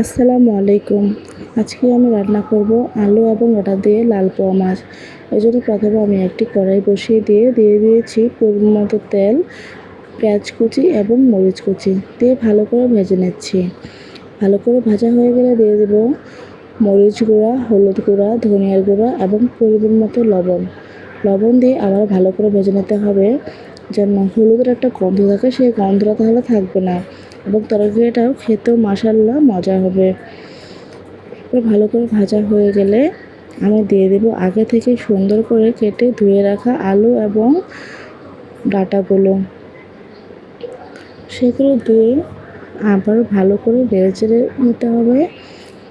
আসসালামু আলাইকুম। আজকে আমি রান্না করব আলু এবং ডাটা দিয়ে লাল পোয়া মাছ। এই জন্য প্রথমে আমি একটি কড়াই বসিয়ে দিয়ে দিয়ে দিয়েছি পরিমাণ মতো তেল, পেঁয়াজ কুচি এবং মরিচ কুচি। দিয়ে ভালো করে ভেজে নিচ্ছি। ভালো করে ভাজা হয়ে গেলে দিয়ে দেবো মরিচ গুঁড়া, হলুদ গুঁড়া, ধনিয়ার গুঁড়া এবং পরিমাণ মতো লবণ। লবণ দিয়ে আবার ভালো করে ভেজে নিতে হবে। যেন হলুদের একটা গন্ধ থাকে, সেই গন্ধটা তাহলে থাকবে না। এবং তরকারিটাও খেতেও মাসাল্লা মজা হবে। ভালো করে ভাজা হয়ে গেলে আমি দিয়ে দেবো আগে থেকে সুন্দর করে কেটে ধুয়ে রাখা আলু এবং ডাটাগুলো। সেগুলো দিয়ে আবার ভালো করে নেড়ে চেড়ে নিতে হবে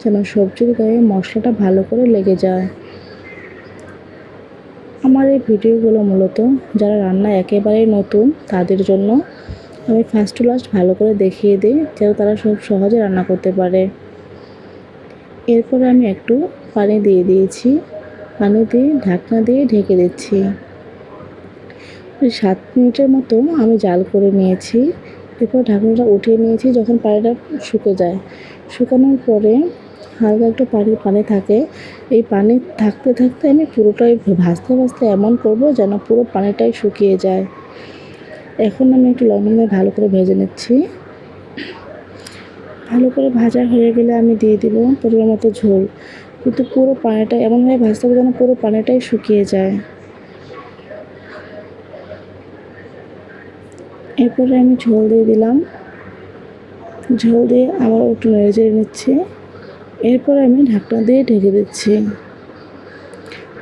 যেন সবজির গায়ে মশলাটা ভালো করে লেগে যায়। আমার এই ভিডিওগুলো মূলত যারা রান্না একেবারেই নতুন তাদের জন্য আমি ফার্স্ট টু লাস্ট ভালো করে দেখিয়ে দিই, যেন তারা সব সহজে রান্না করতে পারে। এরপরে আমি একটু পানি দিয়ে দিয়েছি। পানি দিয়ে ঢাকনা দিয়ে ঢেকে দিচ্ছি। সাত মিনিটের মতো আমি জাল করে নিয়েছি। এরপর ঢাকনাটা উঠিয়ে নিয়েছি যখন পানিটা শুকে যায়। শুকানোর পরে হালকা একটু পানি পানি থাকে। এই পানি থাকতে থাকতে আমি পুরোটাই ভাজতে ভাজতে এমন করব যেন পুরো পানিটাই শুকিয়ে যায়। এখন আমি একটু লবণ দিয়ে ভালো করে ভেজে নিচ্ছি। ভালো করে ভাজা হয়ে গেলে আমি দিয়ে দিব পরিমাণ মতো ঝোল। কিন্তু পুরো পানিটা এমনভাবে ভাজতে হবে যেন পুরো পানিটাই শুকিয়ে যায়। এরপরে আমি ঝোল দিয়ে দিলাম। ঝোল দিয়ে আবার একটু নেড়ে চেড়ে নিচ্ছি। এরপরে আমি ঢাকনা দিয়ে ঢেকে দিচ্ছি।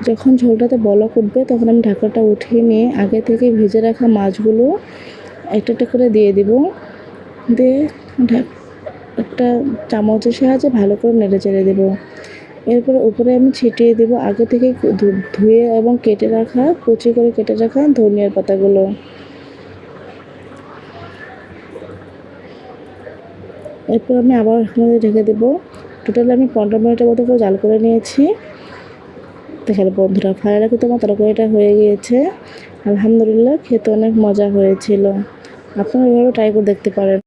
যখন ঝোলটাতে বলক উঠবে, তখন আমি ঢাকাটা উঠিয়ে নিয়ে আগে থেকে ভেজে রাখা মাছগুলো একটা একটা করে দিয়ে দিব। দিয়ে একটা চামচের সাহায্যে ভালো করে নেড়ে চেড়ে দেবো। এরপরে উপরে আমি ছিটিয়ে দেবো আগে থেকে ধুয়ে এবং কেটে রাখা, কুচি করে কেটে রাখা ধনিয়ার পাতাগুলো। এরপর আমি আবার ঢেকে দেবো। টোটাল আমি পনেরো মিনিটের মতো করে জাল করে নিয়েছি। দেখেন বন্ধুরা ফ্রাই তো মাত্র এটা হয়ে গিয়েছে। আলহামদুলিল্লাহ, খেতে অনেক মজা হয়েছিল। আপনারা এভাবে ট্রাই করে দেখতে পারেন।